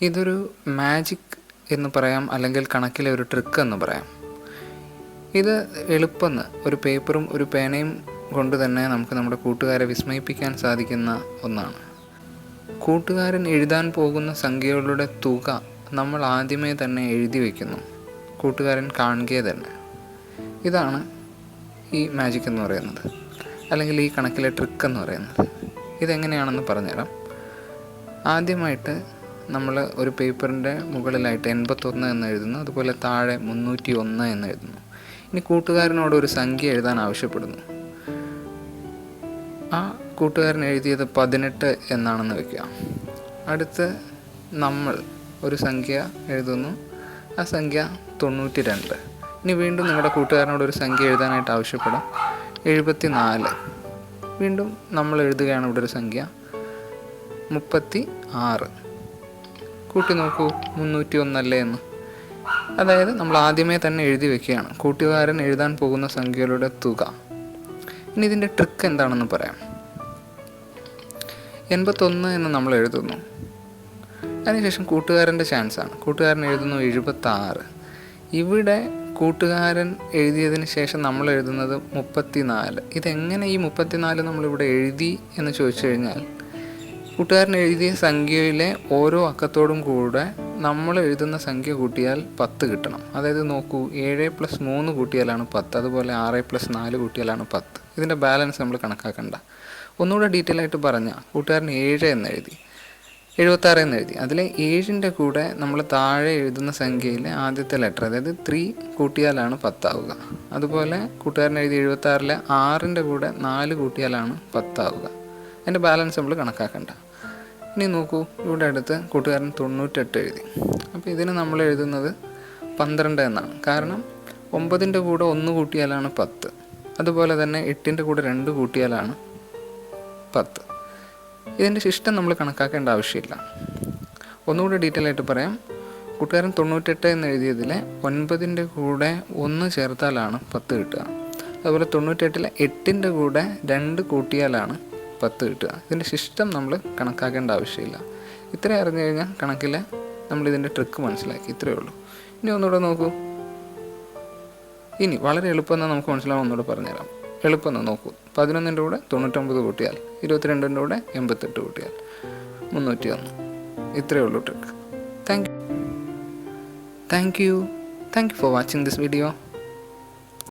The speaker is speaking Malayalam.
ഇതൊരു മാജിക് എന്ന് പറയാം അല്ലെങ്കിൽ കണക്കിലെ ഒരു ട്രിക്ക് എന്ന് പറയാം. ഇത് എളുപ്പമെന്ന് ഒരു പേപ്പറും ഒരു പേനയും കൊണ്ട് തന്നെ നമുക്ക് നമ്മുടെ കൂട്ടുകാരെ വിസ്മയിപ്പിക്കാൻ സാധിക്കുന്ന ഒന്നാണ്. കൂട്ടുകാരൻ എഴുതാൻ പോകുന്ന സംഖ്യകളുടെ തുക നമ്മൾ ആദ്യമേ തന്നെ എഴുതി വയ്ക്കുന്നു കൂട്ടുകാരൻ കാണുകയെ തന്നെ. ഇതാണ് ഈ മാജിക് എന്ന് പറയുന്നത്. അല്ലെങ്കിൽ ഈ കണക്കിലെ ട്രിക്ക് എന്ന് പറയുന്നത്. ഇതെങ്ങനെയാണെന്ന് പറഞ്ഞുതരാം. ആദ്യമായിട്ട് നമ്മൾ ഒരു പേപ്പറിന്റെ മുകളിലായിട്ട് എൺപത്തൊന്ന് എന്ന് എഴുതുന്നു അതുപോലെ താഴെ മുന്നൂറ്റി ഒന്ന് എന്ന് എഴുതുന്നു. ഇനി കൂട്ടുകാരനോട് ഒരു സംഖ്യ എഴുതാൻ ആവശ്യപ്പെടുന്നു. ആ കൂട്ടുകാരൻ എഴുതിയത് പതിനെട്ട് എന്നാണെന്ന് വയ്ക്കുക അടുത്ത് നമ്മൾ ഒരു സംഖ്യ എഴുതുന്നു. ആ സംഖ്യ തൊണ്ണൂറ്റി രണ്ട് ഇനി വീണ്ടും നിങ്ങളുടെ കൂട്ടുകാരനോട് ഒരു സംഖ്യ എഴുതാനായിട്ട് ആവശ്യപ്പെടാം. എഴുപത്തി നാല് വീണ്ടും നമ്മൾ എഴുതുകയാണ് ഇവിടെ ഒരു സംഖ്യ. മുപ്പത്തി ആറ് കൂട്ടി നോക്കൂ മുന്നൂറ്റി ഒന്നല്ലേ എന്ന്. അതായത് നമ്മൾ ആദ്യമേ തന്നെ എഴുതി വെക്കുകയാണ് കൂട്ടുകാരൻ എഴുതാൻ പോകുന്ന സംഖ്യകളുടെ തുക. ഇനി ഇതിന്റെ ട്രിക്ക് എന്താണെന്ന് പറയാം. എൺപത്തൊന്ന് എന്ന് നമ്മൾ എഴുതുന്നു. അതിനുശേഷം കൂട്ടുകാരന്റെ ചാൻസാണ് കൂട്ടുകാരൻ എഴുതുന്നു എഴുപത്താറ്. ഇവിടെ കൂട്ടുകാരൻ എഴുതിയതിന് ശേഷം നമ്മൾ എഴുതുന്നത് മുപ്പത്തിനാല്. ഇതെങ്ങനെ ഈ മുപ്പത്തിനാല് നമ്മളിവിടെ എഴുതി എന്ന് ചോദിച്ചു കഴിഞ്ഞാൽ കൂട്ടുകാരൻ എഴുതിയ സംഖ്യയിലെ ഓരോ അക്കത്തോടും കൂടെ നമ്മൾ എഴുതുന്ന സംഖ്യ കൂട്ടിയാൽ പത്ത് കിട്ടണം. അതായത് നോക്കൂ ഏഴ് പ്ലസ് മൂന്ന് കൂട്ടിയാലാണ് പത്ത്. അതുപോലെ ആറ് പ്ലസ് നാല് കൂട്ടിയാലാണ് പത്ത്. ഇതിന്റെ ബാലൻസ് നമ്മൾ കണക്കാക്കണ്ട. ഒന്നുകൂടെ ഡീറ്റെയിൽ ആയിട്ട് പറഞ്ഞാൽ കൂട്ടുകാരൻ ഏഴ് എന്ന് എഴുതി എഴുപത്താറ് എന്ന് എഴുതി. അതിലെ ഏഴിന്റെ കൂടെ നമ്മൾ താഴെ എഴുതുന്ന സംഖ്യയിലെ ആദ്യത്തെ ലെറ്റർ അതായത് ത്രീ കൂട്ടിയാലാണ് പത്താവുക. അതുപോലെ കൂട്ടുകാരൻ എഴുതി എഴുപത്താറിലെ ആറിന്റെ കൂടെ നാല് കൂട്ടിയാലാണ് പത്താവുക. അതിന്റെ ബാലൻസ് നമ്മൾ കണക്കാക്കണ്ട. ഇനി നോക്കൂ ഇവിടെ അടുത്ത് കൂട്ടുകാരൻ തൊണ്ണൂറ്റെട്ട് എഴുതി. അപ്പോൾ ഇതിന് നമ്മൾ എഴുതുന്നത് പന്ത്രണ്ട് എന്നാണ്. കാരണം ഒമ്പതിന്റെ കൂടെ ഒന്ന് കൂട്ടിയാലാണ് പത്ത്. അതുപോലെ തന്നെ എട്ടിന്റെ കൂടെ രണ്ട് കൂട്ടിയാലാണ് പത്ത്. ഇതിന്റെ ശിഷ്ടം നമ്മൾ കണക്കാക്കേണ്ട ആവശ്യമില്ല. ഒന്നുകൂടി ഡീറ്റെയിൽ ആയിട്ട് പറയാം. കൂട്ടുകാരൻ തൊണ്ണൂറ്റെട്ട് എന്ന് എഴുതിയതിലെ ഒൻപതിന്റെ കൂടെ ഒന്ന് ചേർത്താലാണ് പത്ത് കിട്ടുക. അതുപോലെ തൊണ്ണൂറ്റെട്ടിലെ എട്ടിന്റെ കൂടെ രണ്ട് കൂട്ടിയാലാണ് പത്ത് കിട്ടുക. ഇതിന്റെ ശിഷ്ടം നമ്മൾ കണക്കാക്കേണ്ട ആവശ്യമില്ല. ഇത്ര അറിഞ്ഞു കഴിഞ്ഞാൽ കണക്കിൽ നമ്മൾ ഇതിന്റെ ട്രിക്ക് മനസ്സിലാക്കി. ഇത്രയേ ഉള്ളൂ. ഇനി ഒന്നുകൂടെ നോക്കൂ. ഇനി വളരെ എളുപ്പം നമുക്ക് മനസ്സിലാവും. ഒന്നുകൂടെ പറഞ്ഞുതരാം. എളുപ്പം നോക്കൂ. പതിനൊന്നിന്റെ കൂടെ തൊണ്ണൂറ്റൊമ്പത് കൂട്ടിയാൽ ഇരുപത്തിരണ്ടിന്റെ കൂടെ എൺപത്തെട്ട് കൂട്ടിയാൽ മുന്നൂറ്റി ഒന്ന് ഇത്രയേ ഉള്ളൂ trick thank you thank you thank you for watching this video